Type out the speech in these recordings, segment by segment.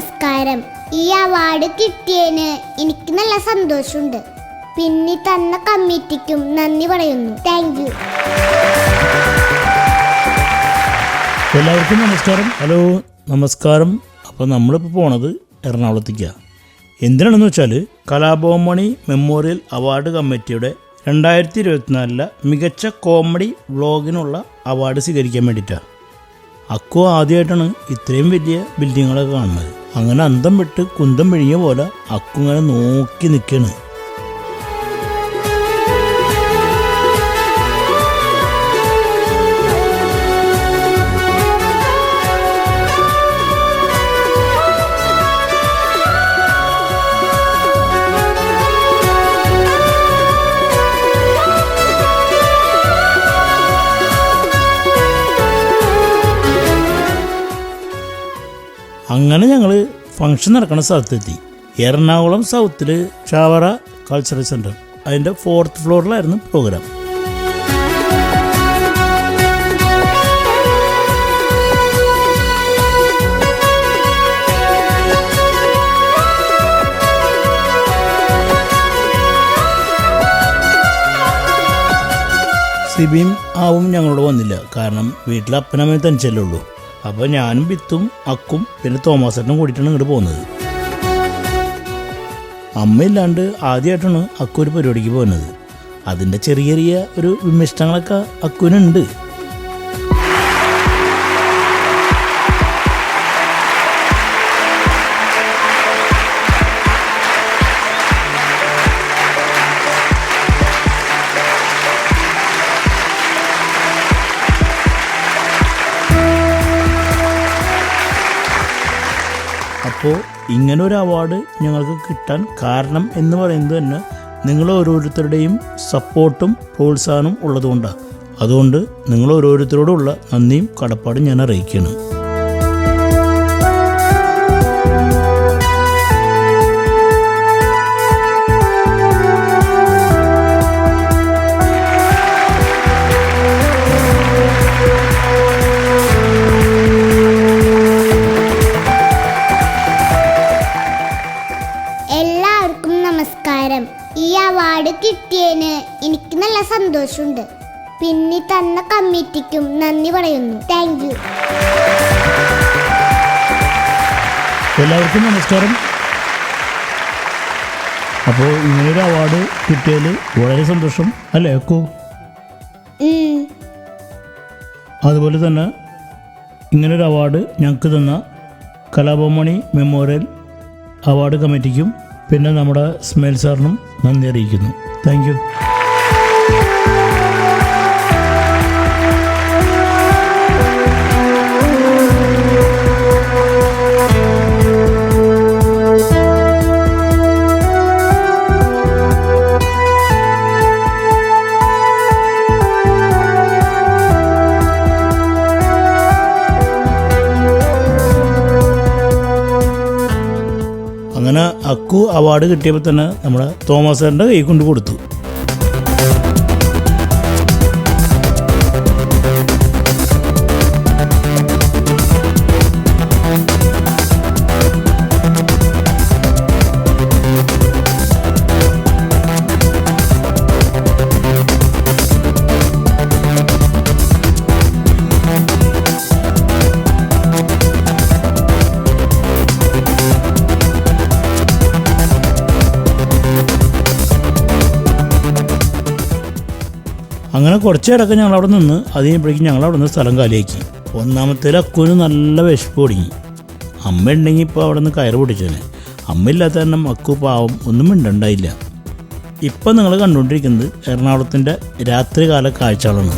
നമസ്കാരം. ഈ അവാർഡ് കിട്ടിയതിന് എനിക്ക് നല്ല സന്തോഷമുണ്ട്. പിന്നെ തന്ന കമ്മിറ്റിക്കും നന്ദി പറയുന്നു. താങ്ക് യു എല്ലാവർക്കും നമസ്കാരം. ഹലോ നമസ്കാരം. അപ്പോൾ നമ്മളിപ്പോൾ പോണത് എറണാകുളത്തേക്കാണ് എന്തിനാണെന്ന് വെച്ചാൽ കലാഭവമണി മെമ്മോറിയൽ അവാർഡ് കമ്മിറ്റിയുടെ രണ്ടായിരത്തി ഇരുപത്തിനാലിലെ മികച്ച കോമഡി വ്ളോഗിനുള്ള അവാർഡ് സ്വീകരിക്കാൻ വേണ്ടിയിട്ടാണ് അക്കോ ആദ്യമായിട്ടാണ് ഇത്രയും വലിയ ബിൽഡിങ്ങുകളൊക്കെ കാണുന്നത്. അങ്ങനെ അന്തം വിട്ട് കുന്തം പിഴിഞ്ഞ പോലെ അക്കുങ്ങനെ നോക്കി നിൽക്കുകയാണ് അങ്ങനെ ഞങ്ങൾ ഫംഗ്ഷൻ നടക്കുന്ന സ്ഥലത്തെത്തി. എറണാകുളം സൗത്തിൽ ഷാവറ കൾച്ചറൽ സെന്റർ അതിന്റെ ഫോർത്ത് ഫ്ലോറിലായിരുന്നു പ്രോഗ്രാം സിബിയും ആവും ഞങ്ങളോട് വന്നില്ല. കാരണം വീട്ടിൽ അപ്പനമ്മയും തനിച്ചല്ലേ ഉള്ളൂ. അപ്പോൾ ഞാനും ബിത്തും അക്കും പിന്നെ തോമാസേട്ടനും കൂടിയിട്ടാണ് ഇങ്ങോട്ട് പോകുന്നത്. അമ്മയില്ലാണ്ട് ആദ്യമായിട്ടാണ് അക്കു ഒരു പരിപാടിക്ക് പോകുന്നത്. അതിന്റെ ചെറിയ ചെറിയ ഒരു വിമിഷ്ടങ്ങളൊക്കെ അക്കുവിനുണ്ട്. അപ്പോൾ ഇങ്ങനെ ഒരു അവാർഡ് ഞങ്ങൾക്ക് കിട്ടാൻ കാരണം എന്ന് പറയുന്നത് തന്നെ നിങ്ങൾ ഓരോരുത്തരുടെയും സപ്പോർട്ടും പ്രോത്സാഹനവും ഉള്ളതുകൊണ്ടാണ് അതുകൊണ്ട് നിങ്ങൾ ഓരോരുത്തരോടുള്ള നന്ദിയും കടപ്പാടും ഞാൻ അറിയിക്കുകയാണ്. കിട്ടിയതിന് എനിക്ക് നല്ല സന്തോഷമുണ്ട്. പിന്നെ തന്ന കമ്മിറ്റിക്കും നന്ദി പറയുന്നു. താങ്ക് യു എല്ലാവർക്കും നമസ്കാരം. അപ്പോൾ ഇങ്ങനൊരു അവാർഡ് കിട്ടിയതിൽ വളരെ സന്തോഷം അല്ലേ അക്കോ? അതുപോലെ തന്നെ ഇങ്ങനൊരു അവാർഡ് ഞങ്ങൾക്ക് തന്ന കലാപമണി മെമ്മോറിയൽ അവാർഡ് കമ്മിറ്റിക്കും പിന്നെ നമ്മുടെ സ്മേൽ സാറിനും നന്ദി അറിയിക്കുന്നു. താങ്ക് അങ്ങനെ അക്കു അവാർഡ് കിട്ടിയപ്പോൾ തന്നെ നമ്മുടെ തോമസ് സാറിന്റെ കൈ കൊണ്ട് കൊടുത്തു. അങ്ങനെ കുറച്ച് ഞങ്ങൾ അവിടെ നിന്ന് അത് കഴിഞ്ഞപ്പോഴേക്കും ഞങ്ങൾ അവിടെ നിന്ന് സ്ഥലം കാലിയാക്കി. ഒന്നാമത്തെ അക്കുവിന് നല്ല വിശപ്പ് തുടങ്ങി. അമ്മ ഉണ്ടെങ്കിൽ ഇപ്പോൾ അവിടെ നിന്ന് കയറ് പൊട്ടിച്ചേനെ. അമ്മ ഇല്ലാത്ത കാരണം അക്കു പാവം ഒന്നും മിണ്ടുണ്ടായില്ല. ഇപ്പം നിങ്ങൾ കണ്ടുകൊണ്ടിരിക്കുന്നത് എറണാകുളത്തിന്റെ രാത്രികാല കാഴ്ചകളാണ്.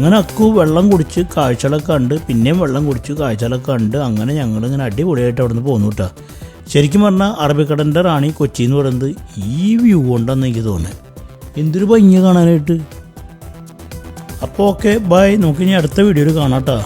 അങ്ങനെ അക്കു വെള്ളം കുടിച്ച് കാഴ്ചകളൊക്കെ കണ്ട് പിന്നെയും വെള്ളം കുടിച്ച് കാഴ്ചകളൊക്കെ കണ്ട് അങ്ങനെ ഞങ്ങളിങ്ങനെ അടിപൊളിയായിട്ട് അവിടെ നിന്ന് പോന്നു കേട്ടോ. ശരിക്കും പറഞ്ഞാൽ അറബിക്കടലിന്റെ റാണി കൊച്ചി എന്ന് പറയുന്നത് ഈ വ്യൂ കൊണ്ടാന്ന് എനിക്ക് തോന്നുന്നത് എന്തൊരു ഭംഗി കാണാനായിട്ട്. അപ്പോൾ ഓക്കെ ബൈ നമുക്ക് ഇനി അടുത്ത വീഡിയോയിൽ കാണാം കേട്ടോ.